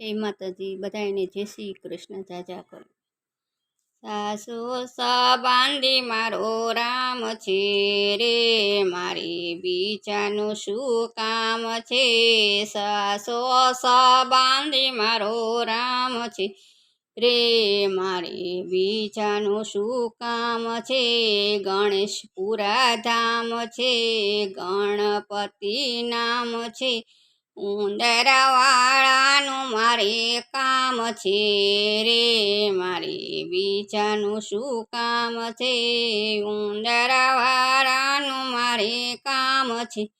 જય માતાજી બધાને જય શ્રી કૃષ્ણ જાજા કરો. સાસુ સબાંધી મારો રામ છે રે, મારી બીજાનું શું કામ છે? સાસો સબાંધી મારો રામ છે રે, મારી બીજાનું શું કામ છે? ગણેશપુરા ધામ છે, ગણપતિ નામ છે ઉંદરવાળાનું મારે કામ છે રે. મારી બીજાનું શું કામ છે? ઉંદરવાળાનું મારે કામ છે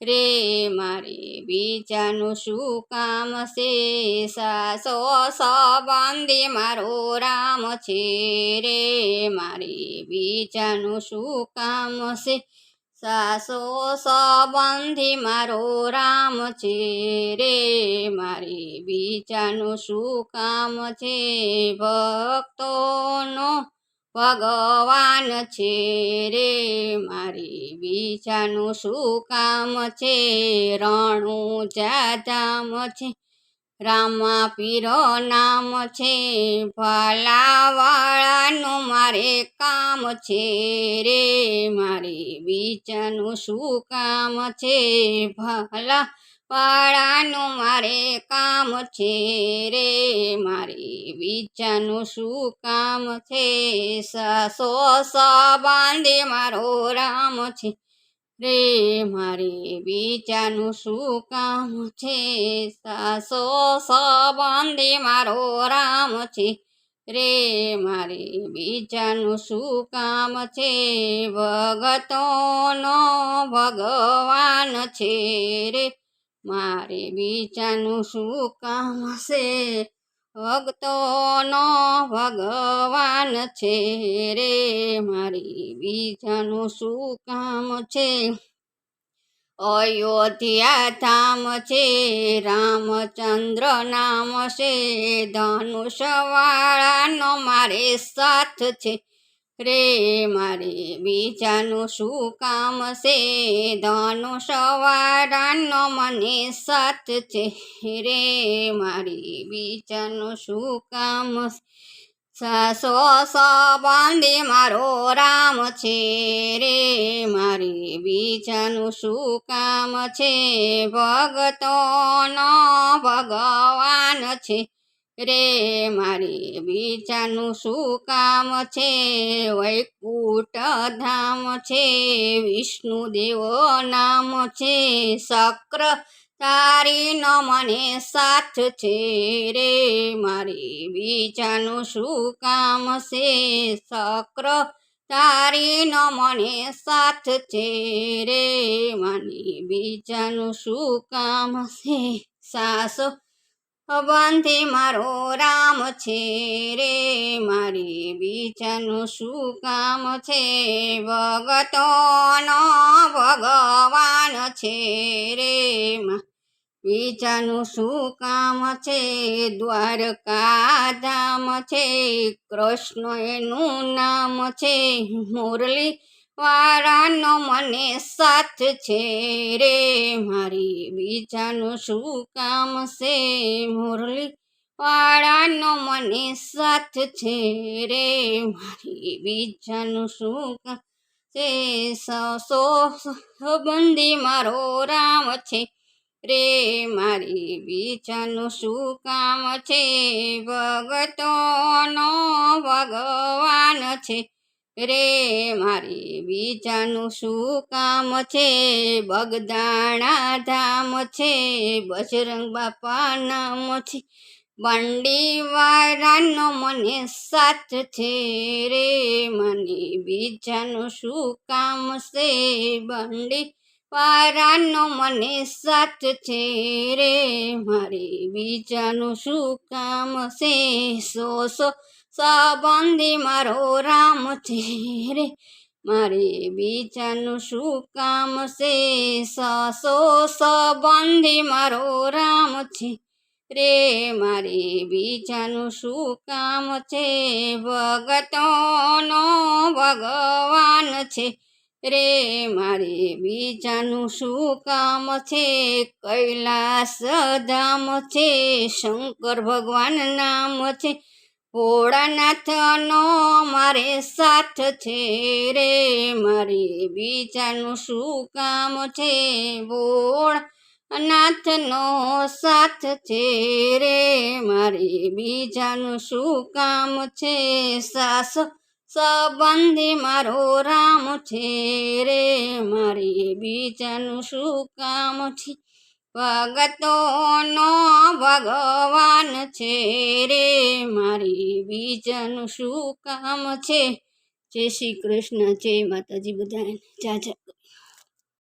રે. મારે બીજાનું શું કામ છે? સાસો સંબંધી મારો રામ છે રે. મારે બીજાનું શું કામ છે? સાસો સંબંધી મારો રામ છે રે. મારી બીજાનું શું કામ છે? ભક્તોનો ભગવાન છે રે. મારી બીજાનું શું કામ છે? રણું જાધામ છે. રામા પીરો નામ છે, ભલાવાળાનું મારે કામ છે રે, મારે બીજાનું શું કામ છે? ભલા વાળાનું મારે કામ છે રે, મારે બીજાનું શું કામ છે? સ સબાંધે મારો રામ છે રે મારે બીજાનું શું કામ છે? સાસો સંબંધી મારો રામ છે. રે મારે બીજાનું શું કામ છે? ભગતોનો ભગવાન છે રે. મારે બીજાનું શું કામ છે ભક્તોનો ભગવાન છે રે, મારી બીજાનું શું કામ છે? અયોધ્યા ધામ છે, રામચંદ્ર નામ છે, ધનુષવાળાનો મારે સાથ છે. રે મારે બીજાનું શું કામ છે? ધનુષવાળાનો મને સાથ છે. રે મારી બીજાનું શું કામ સાસો સંબંધી મારો રામ છે. રે મારી બીજાનું શું કામ છે? ભગતોનો ભગવાન છે. રે મારી બીજાનું શું કામ છે? વૈકુટ ધામ છે વિષ્ણુદેવ નામ છે, શક્ર તારીનો મને સાથ છે રે મારી બીજાનું શું કામ છે? શક્ર તારીનો મને સાથ છે રે મારી બીજાનું શું કામ છે? સાસો બંધી મારો રામ છે રે, મારી બીજાનું શું કામ છે? ભગતોનો ભગવાન છે રે બીજાનું શું કામ છે? દ્વારકા ધામ છે, કૃષ્ણ એનું નામ છે, મુરલી વાળાનો મને સાથ છે રે. મારી બીજાનું શું કામ છે મુરલી? વાળાનો મને સાથ છે રે. મારી બીજાનું શું કામ છે? સો સંબંધી મારો રામ છે રે. મારી બીજાનું શું કામ છે? ભગતોનો ભગવાન છે રે મારી બીજાનું શું કામ છે? બગદાણા ધામ છે, બજરંગ બાપા નામ છે બંડી વાળાનો મને સાથ છે રે મને બીજાનું શું કામ છે? બંડી વારાનો મને સાથ છે રે મારે બીજાનું શું કામ છે? સો સો સંબંધી મારો રામ છે રે. મારે બીજાનું શું કામ છે? સસો સંબંધી મારો રામ છે રે. મારે બીજાનું શું કામ છે? ભગતોનો ભગવાન છે રે. મારે બીજાનું શું કામ છે? કૈલાસ ધામ છે. શંકર ભગવાન નામ છે. ભોળાનાથનો મારે સાથ છે રે, મારે બીજાનું શું કામ છે? ભોળાનાથનો સાથ છે રે, મારે બીજાનું શું કામ છે? સાસ સંબંધી મારો રામ છે રે, મારે બીજાનું શું કામ છે? ભગતોનો ભગવાન છે રે, મારી બીજાનું શું કામ છે? જય શ્રી કૃષ્ણ, જય માતાજી બધાને. જાજા